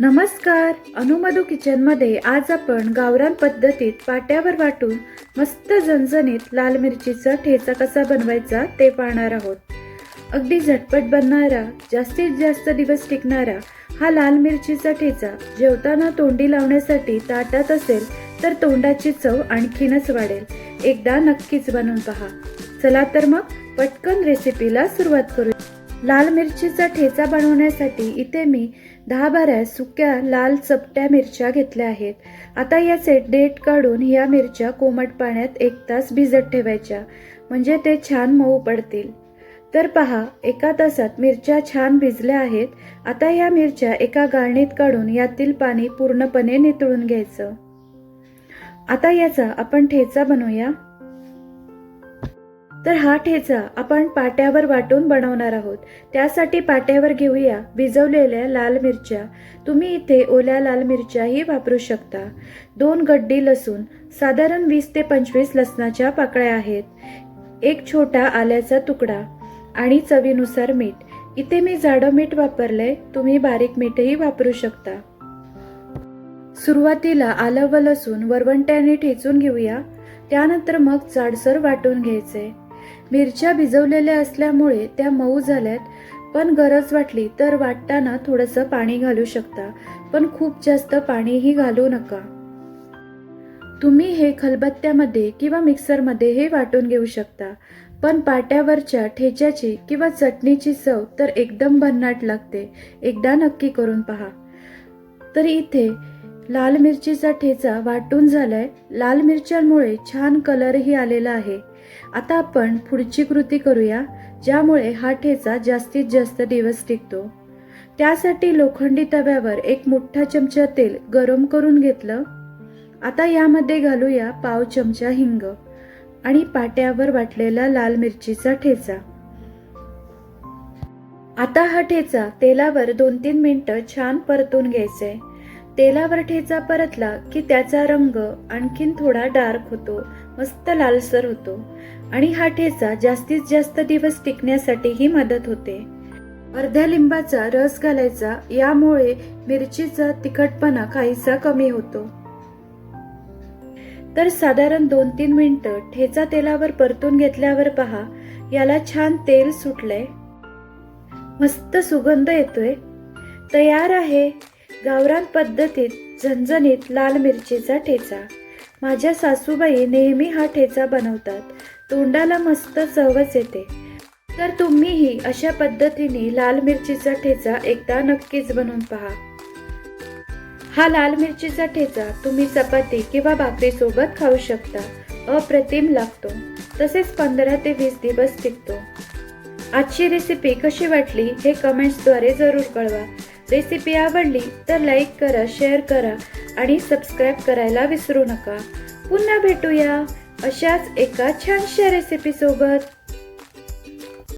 नमस्कार. अनुमधू किचनमध्ये आज आपण गावरान पद्धतीत पाट्यावर वाटून मस्त झणझणीत लाल मिरचीचा ठेचा कसा बनवायचा ते पाहणार आहोत. अगदी झटपट बनणारा जास्तीत जास्त दिवस टिकणारा हा लाल मिरचीचा ठेचा जेवताना तोंडी लावण्यासाठी ताटात असेल तर तोंडाची चव आणखीनच वाढेल. एकदा नक्कीच बनवून पहा. चला तर मग पटकन रेसिपीला सुरुवात करू लाल मिरचीचा ठेचा बनवण्यासाठी इथे मी दहा बारा सुक्या लाल चपट्या मिरच्या घेतल्या आहेत. आता याचे डेट काढून या मिरच्या कोमट पाण्यात एक तास भिजत ठेवायच्या म्हणजे ते छान मऊ पडतील. तर पहा एका तासात मिरच्या छान भिजल्या आहेत. आता या मिरच्या एका गाळणीत काढून यातील पाणी पूर्णपणे नितळून घ्यायचं. आता याचा आपण ठेचा बनवूया. तर हा ठेचा आपण पाट्यावर वाटून बनवणार आहोत. त्यासाठी पाट्यावर घेऊया भिजवलेल्या लाल मिरच्या. तुम्ही इथे ओल्या लाल मिरच्याही वापरू शकता. दोन गड्डी लसूण साधारण वीस ते पंचवीस लसणाच्या पाकळ्या आहेत. एक छोटा आल्याचा तुकडा आणि चवीनुसार मीठ. इथे मी जाडं मीठ वापरले तुम्ही बारीक मीठही वापरू शकता. सुरुवातीला आलं व लसूण वरवंट्याने ठेचून घेऊया. त्यानंतर मग जाडसर वाटून घ्यायचे. मिरच्या भिजवलेल्या असल्यामुळे त्या मऊ झाल्यात. पण गरज वाटली तर वाटताना थोडंसं पाणी घालू शकता पण खूप जास्त पाणीही घालू नका. तुम्ही हे खलबत्त्यामध्ये किंवा मिक्सरमध्ये हे वाटून घेऊ शकता पण पाट्यावरच्या ठेच्याची किंवा चटणीची चव तर एकदम भन्नाट लागते. एकदा नक्की करून पहा. तर इथे लाल मिरचीचा ठेचा वाटून झालाय. लाल मिरच्यांमुळे छान कलरही आलेला आहे. आता आपण पुढची कृती करूया ज्यामुळे हा ठेचा जास्तीत जास्त दिवस टिकतो. त्यासाठी लोखंडी तव्यावर एक मोठा चमचा तेल गरम करून घेतलं. आता यामध्ये घालूया पाव चमचा हिंग आणि पाट्यावर वाटलेला लाल मिरचीचा ठेचा. आता हा ठेचा तेलावर दोन तीन मिनटं छान परतून घ्यायचे तेलावर ठेचा परतला की त्याचा रंग आणखीन थोडा डार्क होतो मस्त लालसर होतो. आणि हा ठेचा जास्तीत जास्त दिवस टिकण्यासाठीही मदत होते. अर्ध्या लिंबाचा रस घालायचा यामुळे मिरचीचा तिखटपणा काहीसा कमी होतो. तर साधारण दोन तीन मिनिटं ठेचा तेलावर परतून घेतल्यावर पहा याला छान तेल सुटलंय. मस्त सुगंध येतोय. तयार आहे. गावरान पद्धतीत झणझणीत लाल मिरचीचा ठेचा. माझ्या सासूबाई नेहमी हा ठेचा बनवतात. तोंडाला मस्त चवच येते. तर तुम्हीही अशा पद्धतीने लाल मिरचीचा ठेचा एकदा नक्कीच बनवून पहा. हा लाल मिरचीचा ठेचा तुम्ही चपाती किंवा भाकरीसोबत खाऊ शकता. अप्रतिम लागतो. तसेच पंधरा ते वीस दिवस टिकतो. आजची रेसिपी कशी वाटली हे कमेंट्सद्वारे जरूर कळवा. रेसिपी आवडली तर लाईक करा शेअर करा आणि सबस्क्राईब करायला विसरू नका. पुन्हा भेटूया अशाच एका छानशा रेसिपीसोबत